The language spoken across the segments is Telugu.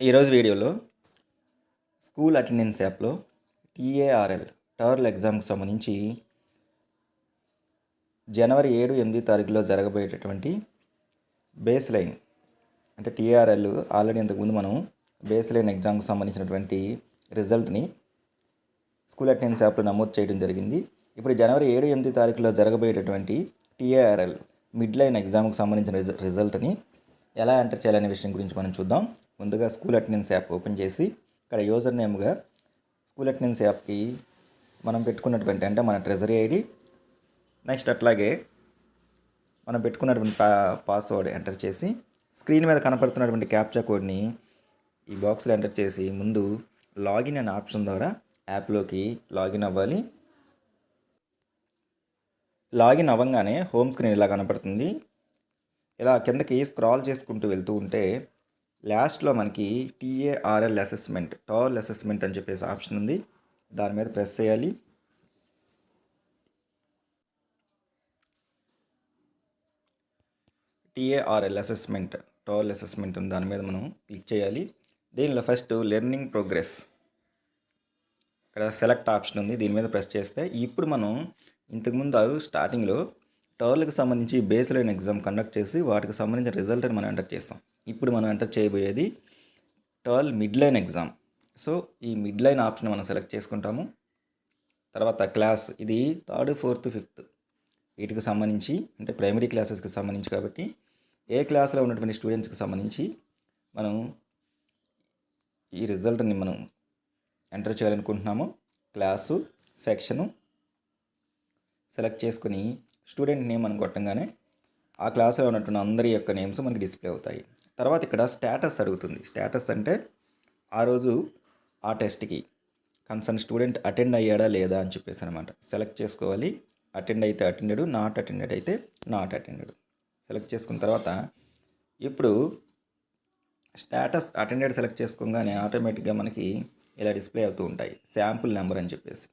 ఈరోజు వీడియోలో స్కూల్ అటెండెన్స్ యాప్లో టీఏఆర్ఎల్ టర్ల్ ఎగ్జామ్కి సంబంధించి జనవరి ఏడు ఎనిమిది తారీఖులో జరగబోయేటటువంటి బేస్ లైన్ అంటే టీఆర్ఎల్ ఆల్రెడీ ఇంతకుముందు మనం బేస్ లైన్ ఎగ్జామ్కి సంబంధించినటువంటి రిజల్ట్ని స్కూల్ అటెండెన్స్ యాప్లో నమోదు చేయడం జరిగింది. ఇప్పుడు జనవరి ఏడు ఎనిమిది తారీఖులో జరగబోయేటటువంటి టీఏఆర్ఎల్ మిడ్ లైన్ ఎగ్జామ్కి సంబంధించిన రిజ రిజల్ట్ని ఎలా ఎంటర్ చేయాలనే విషయం గురించి మనం చూద్దాం. ముందుగా స్కూల్ అటెండెన్స్ యాప్ ఓపెన్ చేసి ఇక్కడ యూజర్ నేమ్గా స్కూల్ అటెండెన్స్ యాప్కి మనం పెట్టుకున్నటువంటి అంటే మన ట్రెజరీ ఐడి నెక్స్ట్ అట్లాగే మనం పెట్టుకున్నటువంటి పా పాస్వర్డ్ ఎంటర్ చేసి స్క్రీన్ మీద కనపడుతున్నటువంటి క్యాప్చా కోడ్ని ఈ బాక్స్లో ఎంటర్ చేసి ముందు లాగిన్ అనే ఆప్షన్ ద్వారా యాప్లోకి లాగిన్ అవ్వాలి. లాగిన్ అవ్వగానే హోమ్ స్క్రీన్ ఇలా కనపడుతుంది. ఇలా కిందకి స్క్రాల్ చేసుకుంటూ వెళ్తూ ఉంటే లాస్ట్లో మనకి టీఏఆర్ఎల్ అసెస్మెంట్ టాల్ అసెస్మెంట్ అని చెప్పేసి ఆప్షన్ ఉంది. దాని మీద ప్రెస్ చేయాలి. టీఏఆర్ఎల్ అసెస్మెంట్ టాల్ అసెస్మెంట్ ఉంది. దాని మీద మనం క్లిక్ చేయాలి. దీనిలో ఫస్ట్ లెర్నింగ్ ప్రోగ్రెస్. ఇక్కడ సెలెక్ట్ ఆప్షన్ ఉంది. దీని మీద ప్రెస్ చేస్తే ఇప్పుడు మనం ఇంతకుముందు స్టార్టింగ్లో టర్ల్కి సంబంధించి బేస్ లైన్ ఎగ్జామ్ కండక్ట్ చేసి వాటికి సంబంధించిన రిజల్ట్ని మనం ఎంటర్ చేస్తాం. ఇప్పుడు మనం ఎంటర్ చేయబోయేది టర్ల్ మిడ్ లైన్ ఎగ్జామ్. సో ఈ మిడ్ లైన్ ఆప్షన్ మనం సెలెక్ట్ చేసుకుంటాము. తర్వాత క్లాస్ ఇది థర్డ్ ఫోర్త్ ఫిఫ్త్. వీటికి సంబంధించి అంటే ప్రైమరీ క్లాసెస్కి సంబంధించి కాబట్టి ఏ క్లాస్లో ఉన్నటువంటి స్టూడెంట్స్కి సంబంధించి మనం ఈ రిజల్ట్ని మనం ఎంటర్ చేయాలనుకుంటున్నాము. క్లాసు సెక్షను సెలెక్ట్ చేసుకుని స్టూడెంట్ నేమ్ అని కొట్టంగానే ఆ క్లాస్లో ఉన్నటువంటి అందరి యొక్క నేమ్స్ మనకి డిస్ప్లే అవుతాయి. తర్వాత ఇక్కడ స్టేటస్ అడుగుతుంది. స్టేటస్ అంటే ఆ రోజు ఆ టెస్ట్కి కన్సర్న్ స్టూడెంట్ అటెండ్ అయ్యాడా లేదా అని చెప్పేసి అనమాట సెలెక్ట్ చేసుకోవాలి. అటెండ్ అయితే అటెండెడ్ నాట్ అటెండెడ్ అయితే నాట్ అటెండెడ్. సెలెక్ట్ చేసుకున్న తర్వాత ఇప్పుడు స్టేటస్ అటెండెడ్ సెలెక్ట్ చేసుకోగానే ఆటోమేటిక్గా మనకి ఇలా డిస్ప్లే అవుతూ ఉంటాయి. శాంపుల్ నెంబర్ అని చెప్పేసి.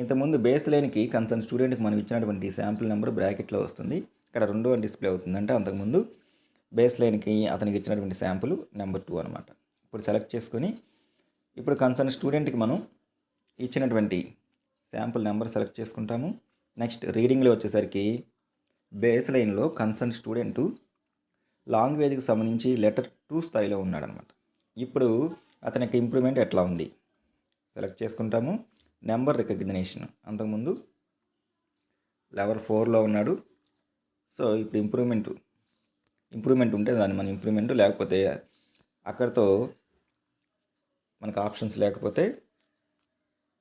ఇంతకుముందు బేస్ లైన్కి కన్సర్న్ స్టూడెంట్కి మనం ఇచ్చినటువంటి శాంపుల్ నెంబర్ బ్రాకెట్లో వస్తుంది. ఇక్కడ రెండో డిస్ప్లే అవుతుంది అంటే అంతకుముందు. బేస్ లైన్కి అతనికి ఇచ్చినటువంటి శాంపుల్ నెంబర్ టూ అనమాట. ఇప్పుడు సెలెక్ట్ చేసుకొని ఇప్పుడు కన్సర్న్ స్టూడెంట్కి మనం ఇచ్చినటువంటి శాంపుల్ నెంబర్ సెలెక్ట్ చేసుకుంటాము. నెక్స్ట్ రీడింగ్లో వచ్చేసరికి బేస్ లైన్లో కన్సర్న్ స్టూడెంటు లాంగ్వేజ్కి సంబంధించి లెటర్ టూ స్థాయిలో ఉన్నాడనమాట. ఇప్పుడు అతనికి ఇంప్రూవ్మెంట్ ఎట్లా ఉంది? సెలెక్ట్ చేసుకుంటాము. Number recognition. అంతకుముందు లెవెల్ ఫోర్లో ఉన్నాడు. సో ఇప్పుడు ఇంప్రూవ్మెంట్. ఇంప్రూవ్మెంట్ ఉంటే దాన్ని మన ఇంప్రూవ్మెంట్ లేకపోతే అక్కడితో మనకు ఆప్షన్స్ లేకపోతే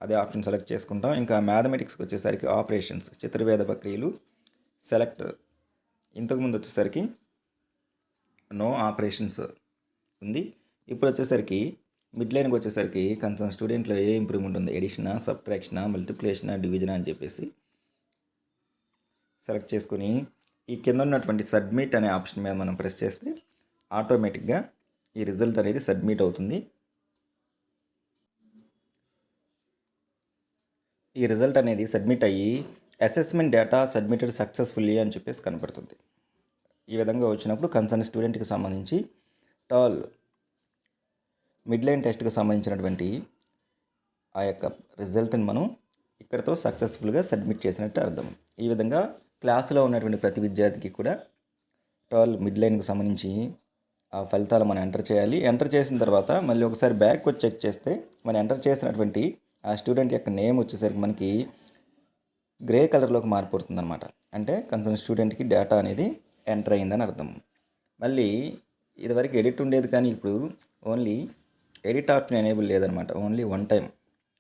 అదే ఆప్షన్ సెలెక్ట్ చేసుకుంటాం. ఇంకా మ్యాథమెటిక్స్కి వచ్చేసరికి ఆపరేషన్స్ చతుర్వేద ప్రక్రియలు సెలెక్ట్. ఇంతకుముందు వచ్చేసరికి నో ఆపరేషన్స్ ఉంది. ఇప్పుడు వచ్చేసరికి మిడ్ లైన్కి వచ్చేసరికి కన్సర్న్ స్టూడెంట్లో ఏ ఇంప్రూవ్మెంట్ ఉంది ఎడిషనా సబ్ట్రాక్షనా మల్టిప్లేషనా డివిజనా అని చెప్పేసి సెలెక్ట్ చేసుకుని ఈ కింద ఉన్నటువంటి సబ్మిట్ అనే ఆప్షన్ మీద మనం ప్రెస్ చేస్తే ఆటోమేటిక్గా ఈ రిజల్ట్ అనేది సబ్మిట్ అవుతుంది. ఈ రిజల్ట్ అనేది సబ్మిట్ అయ్యి అసెస్మెంట్ డేటా సబ్మిటెడ్ సక్సెస్ఫుల్లీ అని చెప్పేసి కనపడుతుంది. ఈ విధంగా వచ్చినప్పుడు కన్సర్న్ స్టూడెంట్కి సంబంధించి టాల్ మిడ్ లైన్ టెస్ట్కి సంబంధించినటువంటి ఆ యొక్క రిజల్ట్ని మనం ఇక్కడతో సక్సెస్ఫుల్గా సబ్మిట్ చేసినట్టు అర్థం. ఈ విధంగా క్లాసులో ఉన్నటువంటి ప్రతి విద్యార్థికి కూడా టాల్ మిడ్ లైన్కి సంబంధించి ఆ ఫలితాలు మనం ఎంటర్ చేయాలి. ఎంటర్ చేసిన తర్వాత మళ్ళీ ఒకసారి బ్యాక్ వచ్చి చెక్ చేస్తే మనం ఎంటర్ చేసినటువంటి ఆ స్టూడెంట్ యొక్క నేమ్ వచ్చేసరికి మనకి గ్రే కలర్లోకి మారిపోతుంది అనమాట అంటే కన్సర్న్ స్టూడెంట్కి డేటా అనేది ఎంటర్ అయిందని అర్థం. మళ్ళీ ఇదివరకు ఎడిట్ ఉండేది కానీ ఇప్పుడు ఓన్లీ ఎడిట్ ఆప్షన్ ఎనేబుల్ లేదనమాట. ఓన్లీ వన్ టైం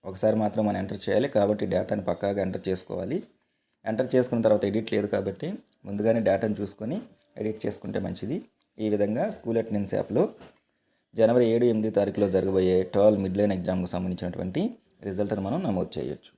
ఒకసారి మాత్రం మనం ఎంటర్ చేయాలి కాబట్టి డేటాని పక్కాగా ఎంటర్ చేసుకోవాలి. ఎంటర్ చేసుకున్న తర్వాత ఎడిట్ లేదు కాబట్టి ముందుగానే డేటాను చూసుకొని ఎడిట్ చేసుకుంటే మంచిది. ఈ విధంగా స్కూల్ అటెండెన్స్ యాప్లో జనవరి ఏడు ఎనిమిది తారీఖులో జరగబోయే ట్వెల్వ్ మిడ్ లైన్ ఎగ్జామ్కు సంబంధించినటువంటి రిజల్ట్ను మనం నమోదు చేయొచ్చు.